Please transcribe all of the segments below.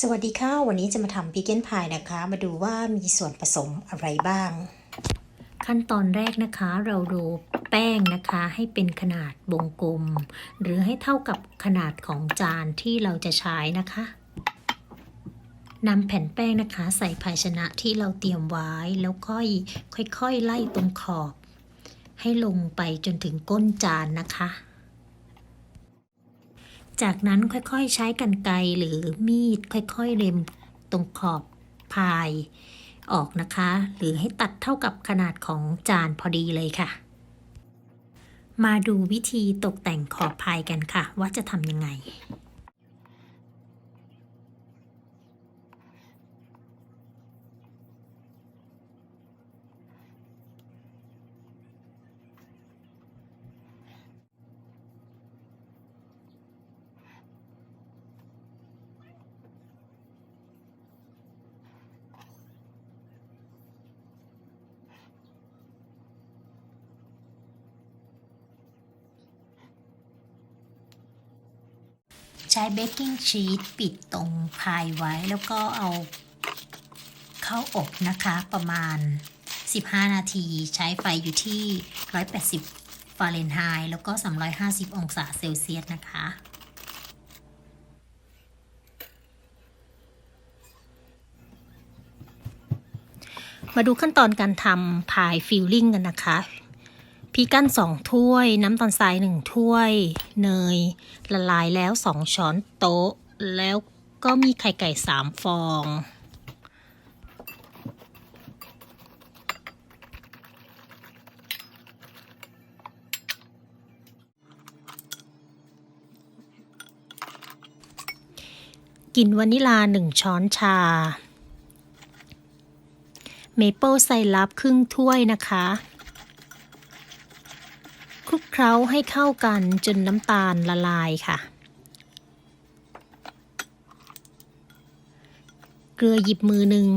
สวัสดีค่ะ วันนี้จะมาทำพิกเกนพายนะคะ มาดูว่ามีส่วนผสมอะไรบ้าง ขั้นตอนแรกนะคะเราโรยแป้งนะคะให้เป็นขนาดวงกลม หรือให้เท่ากับขนาดของจานที่เราจะใช้นะคะนำแผ่นแป้งนะคะ ใส่ภาชนะที่เราเตรียมไว้แล้วค่อยค่อยๆไล่ตรงขอบ ให้ลงไปจนถึงก้นจานนะคะ จากนั้นค่อยๆใช้กันไกหรือมีดค่อยๆเล็มตรงขอบพายออกนะคะ หรือให้ตัดเท่ากับขนาดของจานพอดีเลยค่ะ มาดูวิธีตกแต่งขอบพายกันค่ะ ว่าจะทำยังไง ช้เบกกิ้งชีสปิดตรงพายไว้แล้วก็เอาเข้าอบนะคะประมาณ 15 นาที ใช้ไฟอยู่ที่ 180 ฟาเรนไฮต์แล้วก็ 350 องศาเซลเซียสนะคะมาดูขั้นตอนการทำพายฟิลลิ่งกันนะคะ พีกั้นสองถ้วย น้ำตาลทรายหนึ่งถ้วย เนย ละลายแล้วสองช้อนโต๊ะ แล้วก็มีไข่ไก่สามฟองกลิ่นวานิลาหนึ่งช้อนชา เมเปิลไซรัปครึ่งถ้วยนะคะ คลุกเคล้าให้เข้ากันจนน้ำตาลละลายค่ะ เกลือหยิบมือหนึ่ง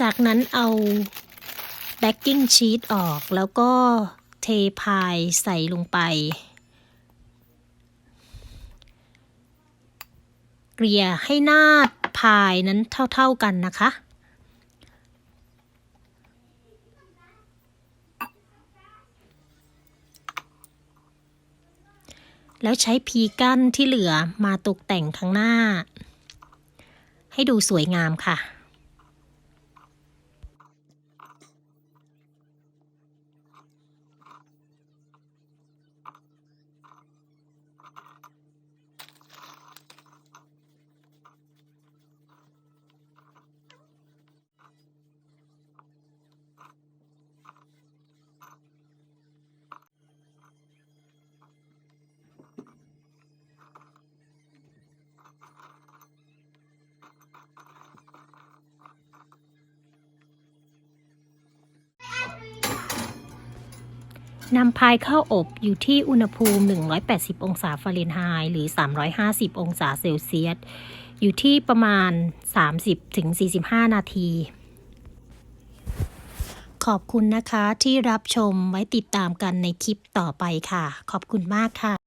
จากนั้นเอาแบกกิ้งชีสออกแล้วก็เทพายใส่ลงไป เก ลี่ยให้หน้าพายนั้นเท่าๆกันนะคะแล้วใช้พีกั้นที่เหลือมาตกแต่งข้างหน้า ให้ดูสวยงามค่ะ นำพายเข้าอบอยู่ที่อุณหภูมิ 180 องศาฟาเรนไฮต์หรือ 350 องศาเซลเซียส อยู่ที่ประมาณ 30-45 นาที ขอบคุณนะคะที่รับชมไว้ติดตามกันในคลิปต่อไปค่ะ ขอบคุณมากค่ะ